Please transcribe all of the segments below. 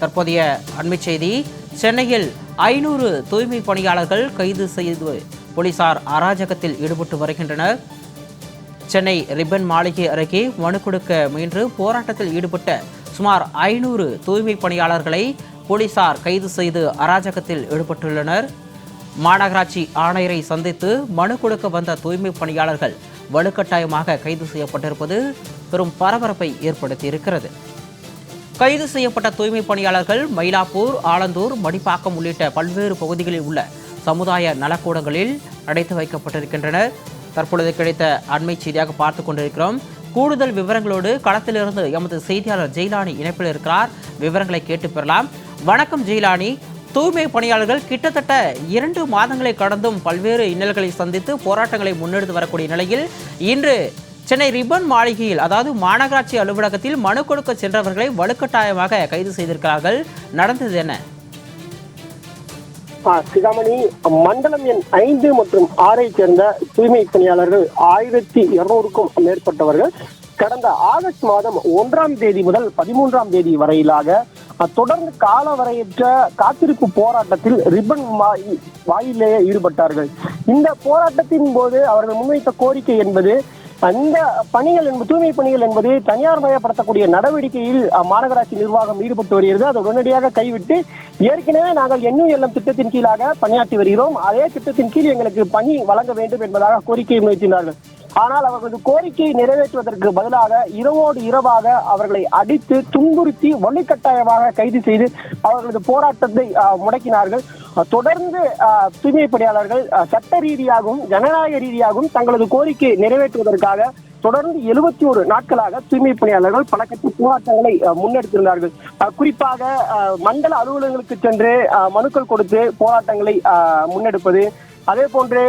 தற்போதைய அண்மைச் செய்தி. சென்னையில் ஐநூறு தூய்மை பணியாளர்கள் கைது செய்து போலீசார் அராஜகத்தில் ஈடுபட்டு வருகின்றனர். சென்னை ரிப்பன் மாளிகை அருகே மனு கொடுக்க முயன்று போராட்டத்தில் ஈடுபட்ட சுமார் ஐநூறு தூய்மை பணியாளர்களை போலீசார் கைது செய்து அராஜகத்தில் ஈடுபட்டுள்ளனர். மாநகராட்சி ஆணையரை சந்தித்து மனு கொடுக்க வந்த தூய்மை பணியாளர்கள் வலுக்கட்டாயமாக கைது செய்யப்பட்டிருப்பது பெரும் பரபரப்பை ஏற்படுத்தியிருக்கிறது. கைது செய்யப்பட்ட தூய்மை பணியாளர்கள் மயிலாப்பூர் ஆலந்தூர் மடிப்பாக்கம் உள்ளிட்ட பல்வேறு பகுதிகளில் உள்ள சமுதாய நலக்கூடங்களில் அடைத்து வைக்கப்பட்டிருக்கின்றனர். தற்பொழுது கிடைத்த அண்மை செய்தியாக பார்த்து கொண்டிருக்கிறோம். கூடுதல் விவரங்களோடு களத்திலிருந்து எமது செய்தியாளர் ஜெயிலானி இணைப்பில் இருக்கிறார். விவரங்களை கேட்டு பெறலாம். வணக்கம் ஜெயிலானி. தூய்மை பணியாளர்கள் கிட்டத்தட்ட இரண்டு மாதங்களை கடந்தும் பல்வேறு இன்னல்களை சந்தித்து போராட்டங்களை முன்னெடுத்து வரக்கூடிய நிலையில் இன்று சென்னை ரிப்பன் மாளிகையில் அதாவது மாநகராட்சி அலுவலகத்தில் மனு கொடுக்க சென்றவர்களை வலுக்கட்டாயமாக கைது செய்திருக்கிறார்கள். நடந்தது என்ன? சிகாமணி மண்டலம் எண் ஐந்து மற்றும் ஆறை சேர்ந்த தூய்மை பணியாளர்கள் ஆயிரத்தி இருநூறுக்கும் மேற்பட்டவர்கள் கடந்த ஆகஸ்ட் மாதம் ஒன்றாம் தேதி முதல் பதிமூன்றாம் தேதி வரையிலாக தொடர்ந்து காலவரையற்ற காத்திருப்பு போராட்டத்தில் ரிப்பன் வாய்- வாயிலேயே ஈடுபட்டார்கள். இந்த போராட்டத்தின் போது அவர்கள் முன்வைத்த கோரிக்கை என்பது அந்த பணிகள் என்பது தூய்மை பணிகள் என்பது தனியார் மயப்படுத்தக்கூடிய நடவடிக்கையில் மாநகராட்சி நிர்வாகம் ஈடுபட்டு வருகிறது. அதை உடனடியாக கைவிட்டு ஏற்கனவே நாங்கள் என்யூஎல்எம் எல்லம் திட்டத்தின் கீழாக பணியாற்றி வருகிறோம். அதே திட்டத்தின் கீழ் எங்களுக்கு பணி வழங்க வேண்டும் என்பதாக கோரிக்கையை முயற்சினார்கள் ஆனால் அவர்களது கோரிக்கையை நிறைவேற்றுவதற்கு பதிலாக இரவோடு இரவாக அவர்களை அடித்து துன்புறுத்தி வலுக்கட்டாயமாக கைது செய்து அவர்களது போராட்டத்தை முடக்கினார்கள். தொடர்ந்து தூய்மை பணியாளர்கள் சட்ட ரீதியாகவும் ஜனநாயக ரீதியாகவும் தங்களது கோரிக்கையை நிறைவேற்றுவதற்காக தொடர்ந்து எழுபத்தி ஒரு நாட்களாக தூய்மை பணியாளர்கள் பல கட்சி போராட்டங்களை முன்னெடுத்திருந்தார்கள். குறிப்பாக மண்டல அலுவலகங்களுக்கு சென்று மனுக்கள் கொடுத்து போராட்டங்களை முன்னெடுப்பது. அதே போன்று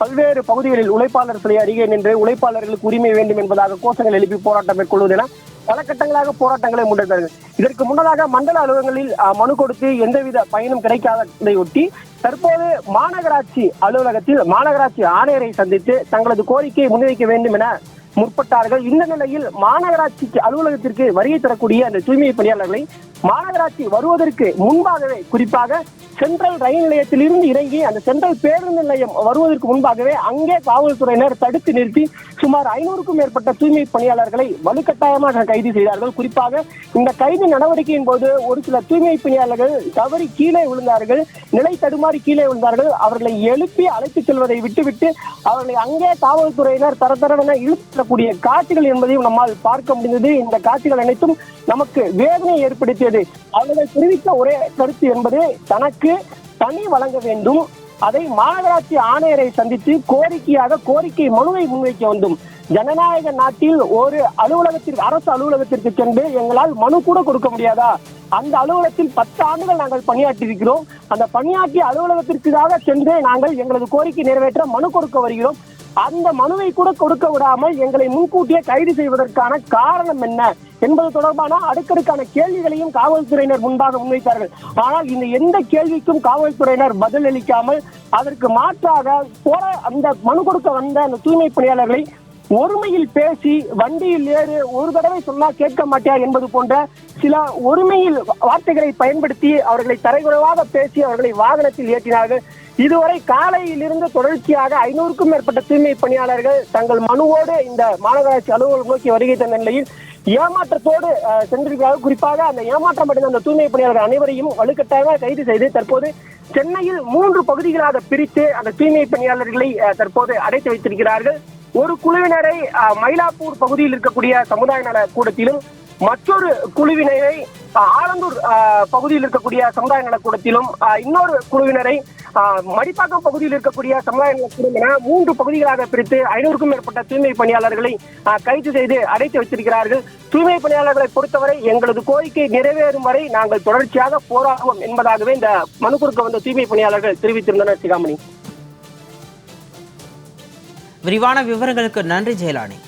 பல்வேறு பகுதிகளில் உழைப்பாளர் சிலை அருகே நின்று உழைப்பாளர்களுக்கு உரிமை வேண்டும் என்பதாக கோஷங்கள் எழுப்பி போராட்டம் மேற்கொள்வது என பல கட்டங்களாக போராட்டங்களை முன்னெடுத்தார்கள் இதற்கு முன்னதாக மண்டல அலுவலகங்களில் மனு கொடுத்து எந்தவித பயனும் கிடைக்காததை ஒட்டி தற்போது மாநகராட்சி அலுவலகத்தில் மாநகராட்சி ஆணையரை சந்தித்து தங்களது கோரிக்கையை முன்வைக்க வேண்டும் என முற்பட்டார்கள். இந்த நிலையில் மாநகராட்சிக்கு அலுவலகத்திற்கு வருகை தரக்கூடிய அந்த தூய்மை பணியாளர்களை மாநகராட்சி வருவதற்கு முன்பாகவே குறிப்பாக சென்ட்ரல் ரயில் நிலையத்தில் இருந்து இறங்கி அந்த சென்ட்ரல் பேருந்து நிலையம் வருவதற்கு முன்பாகவே அங்கே காவல்துறையினர் தடுத்து நிறுத்தி சுமார் ஐநூறுக்கும் மேற்பட்ட தூய்மை பணியாளர்களை வலுக்கட்டாயமாக கைது செய்தார்கள். குறிப்பாக இந்த கைது நடவடிக்கையின் போது ஒரு சில தூய்மை பணியாளர்கள் தவறி கீழே விழுந்தார்கள். நிலை தடுமாறி கீழே விழுந்தார்கள். அவர்களை எழுப்பி அழைத்துச் செல்வதை விட்டுவிட்டு அவர்களை அங்கே காவல்துறையினர் தரத்தரவென இழுத்தக்கூடிய காட்சிகள் என்பதையும் நம்மால் பார்க்க முடிந்தது. இந்த காட்சிகள் அனைத்தும் நமக்கு வேதனை ஏற்படுத்தியது அவர்கள் தெரிவித்த ஒரே கருத்து என்பது தனக்கு தனி வழங்க வேண்டும். அதை மாநகராட்சி ஆணையரை சந்தித்து கோரிக்கையாக கோரிக்கை மனுவை முன்வைக்க வேண்டும். ஜனநாயக நாட்டில் ஒரு அலுவலகத்திற்கு அரசு அலுவலகத்திற்கு சென்று எங்களால் மனு கூட கொடுக்க முடியாதா? அந்த அலுவலகத்தில் பத்து ஆண்டுகள் நாங்கள் பணியாற்றி இருக்கிறோம் அந்த பணியாற்றிய அலுவலகத்திற்காக சென்று நாங்கள் எங்களது கோரிக்கை நிறைவேற்ற மனு கொடுக்க வருகிறோம். அந்த மனுவை கூட கொடுக்க விடாமல் எங்களை முன்கூட்டியே கைது செய்வதற்கான காரணம் என்ன? என்பது தொடர்பான அடுக்கடுக்கான கேள்விகளையும் காவல்துறையினர் முன்பாக முன்வைத்தார்கள். ஆனால் இந்த எந்த கேள்விக்கும் காவல்துறையினர் பதில் அளிக்காமல் அதற்கு மாற்றாக போற அந்த மனு கொடுக்க வந்த அந்த தூய்மை பணியாளர்களை ஒருமையில் பேசி வண்டியில் ஏறு ஒரு தடவை சொன்னா கேட்க மாட்டியா என்பது போன்ற சில ஒருமையில் வார்த்தைகளை பயன்படுத்தி அவர்களை தரைகுறைவாக பேசி அவர்களை வாகனத்தில் ஏற்றினார்கள். இதுவரை காலையிலிருந்து தொடர்ச்சியாக ஐநூறுக்கும் மேற்பட்ட தூய்மை பணியாளர்கள் தங்கள் மனுவோடு இந்த மாநகராட்சி அலுவலகம் நோக்கி வருகை தந்த நிலையில் ஏமாற்றத்தோடு சென்றிருக்கிறார்கள். குறிப்பாக அந்த ஏமாற்றம் அடைந்த அந்த தூய்மை பணியாளர்கள் அனைவரையும் வலுக்கட்டாயமாக கைது செய்து தற்போது சென்னையில் மூன்று பகுதிகளாக பிரித்து அந்த தூய்மை பணியாளர்களை தற்போது அடைத்து வைத்திருக்கிறார்கள். ஒரு குழுவினரை மயிலாப்பூர் பகுதியில் இருக்கக்கூடிய சமுதாய நல கூடத்திலும் மற்றொரு குழுவினரை ஆலந்தூர் பகுதியில் இருக்கக்கூடிய சமுதாய நலக்கூடத்திலும் இன்னொரு குழுவினரை மடிப்பாக்கம் பகுதியில் இருக்கக்கூடிய சமுதாய நலக்கூடம் என மூன்று பகுதிகளாக பிரித்து ஐநூறுக்கும் மேற்பட்ட தூய்மை பணியாளர்களை கைது செய்து அடைத்து வைத்திருக்கிறார்கள் தூய்மை பணியாளர்களை பொறுத்தவரை எங்களது கோரிக்கை நிறைவேறும் வரை நாங்கள் தொடர்ச்சியாக போராடுவோம் என்பதாகவே இந்த மனு கொடுக்க வந்த தூய்மை பணியாளர்கள் தெரிவித்திருந்தனர் சிகாமணி. விரிவான விவரங்களுக்கு நன்றி ஜெயலானி